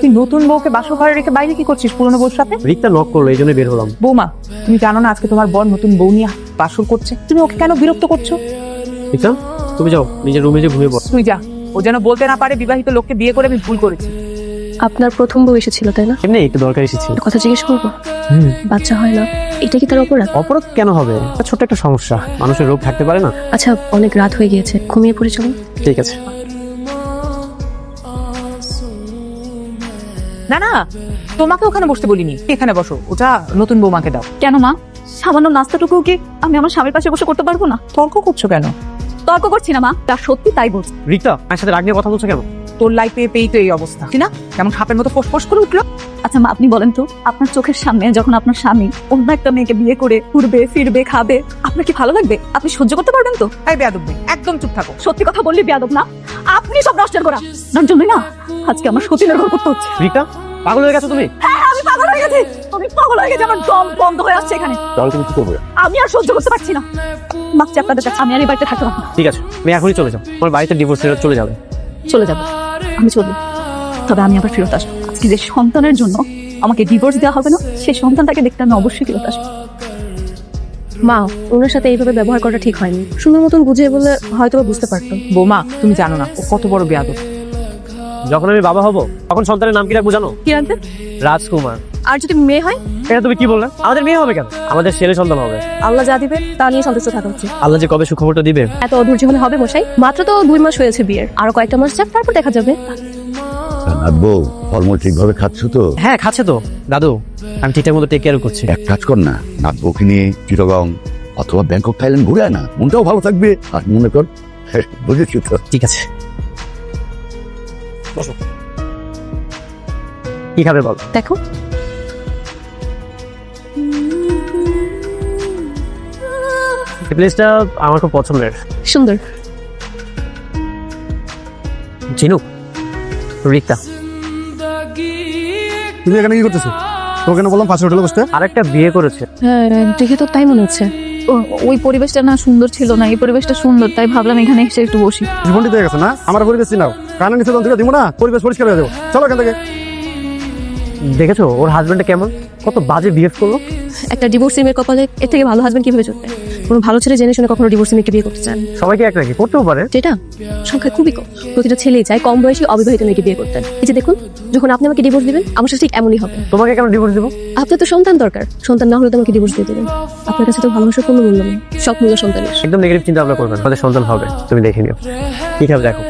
তুই নতুন বউকে বাসর ঘরে রেখে বাইরে কি করছিস পুরনো বউর সাথে? রিক্তা নক করল এই জন্য বের হলাম। বৌমা তুমি জানো না আজকে তোমার বর নতুন বউ নিয়ে বাসর করছে? তুমি ওকে কেন বিরক্ত করছ? রিক্তা তুমি যাও নিজের রুমে যে ঘুমিয়ে পড়ো। তুই যা ও যেন বলতে না পারে বিবাহিত লোককে বিয়ে করে আমি ভুল করেছি। আপনার প্রথম বউ এসেছিল তাই না? এমনি একটু দরকার এসেছি একটা কথা জিজ্ঞেস করব? বাচ্চা হয় না এটা কি তার অপরাধ? অপরাধ কেন হবে? ছোট্ট একটা সমস্যা। মানুষের রোগ থাকতে পারে না। আচ্ছা অনেক রাত হয়ে গিয়েছে ঘুমিয়ে পড়ে চলুন ঠিক আছে। না না তোমাকে ওখানে বসতে বলিনি। এখানে বসো ওটা নতুন বৌমাকে দাও। কেন মা? সামান্য নাস্তাটুকু কি আমি আমার স্বামীর পাশে বসে করতে পারব না? তর্ক করছ কেন? তর্ক করছি না মা। তা সত্যি তাই বলছি। রিক্তা আমার সাথে রাগ নিয়ে কথা বলছো কেন? তোর লাইফ পেয়ে তো এই অবস্থা। না? কেমন সাপের মতো ফোস করে উঠল? আচ্ছা মা আপনি বলেন তো আপনার চোখের সামনে যখন আপনার স্বামী অন্য একটা মেয়েকে বিয়ে করে ঘুরবে ফিরবে খাবে আপনার কি ভালো লাগবে? আপনি সহ্য করতে পারবেন তো? এই বেয়াদব একদম চুপ থাকো। সত্যি কথা বললি বেয়াদব না। আপনি সব নষ্টের করা তার জন্যই না আজকে আমার সত্যি ঘর করতে হচ্ছে। রিক্তা পাগল হয়ে গেছো তুমি? হ্যাঁ আমি পাগল হয়ে গেছি। আমি পাগল হয়ে গেছি আমার দম বন্ধ হয়ে আসছে এখানে। তাহলে তুমি কি করবে? আমি আর সহ্য করতে পারছি না। মাকছি আপনাদের কাছে আমি আর এই বাড়িতে থাকতে পারব ঠিক আছে তুমি এখনই চলে যাও। আমার বাড়িতে ডিভোর্স চলে যাবে। চলে যাব। আমি চলি। তবে আমি আবার ফেরত আসব। আজকে যে সন্তানের জন্য আমাকে ডিভোর্স দেওয়া হবে না সেই সন্তানটাকে দেখতে আমি অবশ্যই ফেরত আসব। মা ওনার সাথে এইভাবে ব্যবহার করা ঠিক হয়নি। সুন্দর মতন বুঝিয়ে বলে হয়তো বা বুঝতে পারতো বৌমা তুমি জানো না ও কত বড় বেয়াদব। যখন আমি বাবা হব তখন সন্তানের নাম কি রাখব জানো? কি রাখবে রাজকুমার। আর যদি মেয়ে হয়? এটা তুমি কি বললে? আমাদের মেয়ে হবে কেন? আমাদের ছেলে সন্তান হবে। আল্লাহ যা দিবে তা নিয়ে সন্তুষ্ট থাকা উচিত। আল্লাহ যে কবে সুখবরটা দিবে? এত অধৈর্য হলে হবে মশাই? মাত্র তো দুই মাস হয়েছে বিয়ের। আরও কয়েকটা মাস যাক তারপর দেখা যাবে। নাথবো ফলমূল ঠিকভাবে খাচ্ছ তো? হ্যাঁ খাচ্ছে তো। দাদু আমি ঠিকঠাক মতো টেক কেয়ার করছি। এক কাজ কর না। নাথবুকে নিয়ে চিটগং অথবা ব্যাংকক থাইল্যান্ড ঘুরে আয় না। মনটাও ভালো থাকবে। আর মনে কর হ্যাঁ, বুঝেছি তো। ঠিক আছে। বসো। কি খাবে বল? দেখো এই প্লেসটা আমার খুব পছন্দের। সুন্দর। চিনু রিক্তা। তুমি এখানে কি করতেছো? তোকে কেন বললাম পাশে হোটেলে বসতে? আরেকটা বিয়ে করেছে। হ্যাঁ দেখে তো তাই মনে হচ্ছে। ও- ওই পরিবেশটা না সুন্দর ছিল না এই পরিবেশটা সুন্দর তাই ভাবলাম এখানে এসে একটু বসি। জীবনটি দিয়ে গেছে না? আমার পরিবেশ চিনাও কানে নিচে যন্ত্রটা দিব না? পরিবেশ পরিষ্কার হয়ে যাব। চলো এখান থেকে। দেখেছ ওর হাজবেন্ডটা কেমন? কত বাজে বিহেভ করল। একটা ডিভোর্সি মেয়ের কপালে এর থেকে ভালো হাজবেন্ড কীভাবে চলবে কোনো ভালো ছেলে জেনে শুনে কখনো ডিভোর্সি মেয়েকে বিয়ে করতে চান? সবাইকে এক নাকি করতেও পারে। যেটা? সংখ্যা খুবই কম। প্রতিটা ছেলেই চায় কম বয়সী অবিবাহিত মেয়েকে বিয়ে করতেন এই যে দেখুন যখন আপনি আমাকে ডিভোর্স দিবেন আমার সাথে ঠিক এমনই হবে। তোমাকে কেন ডিভোর্স দেবো? আপনার তো সন্তান দরকার। সন্তান না হলে তো আমাকে ডিভোর্স দিয়ে দেবেন। আপনার কাছে তো ভালোবাসার কোনো মূল্য নেই। সব মূল্য সন্তানের। একদম নেগেটিভ চিন্তা ভাবনা করবেন আমাদের সন্তান হবে। তুমি দেখে নিও। কি খাবে দেখো।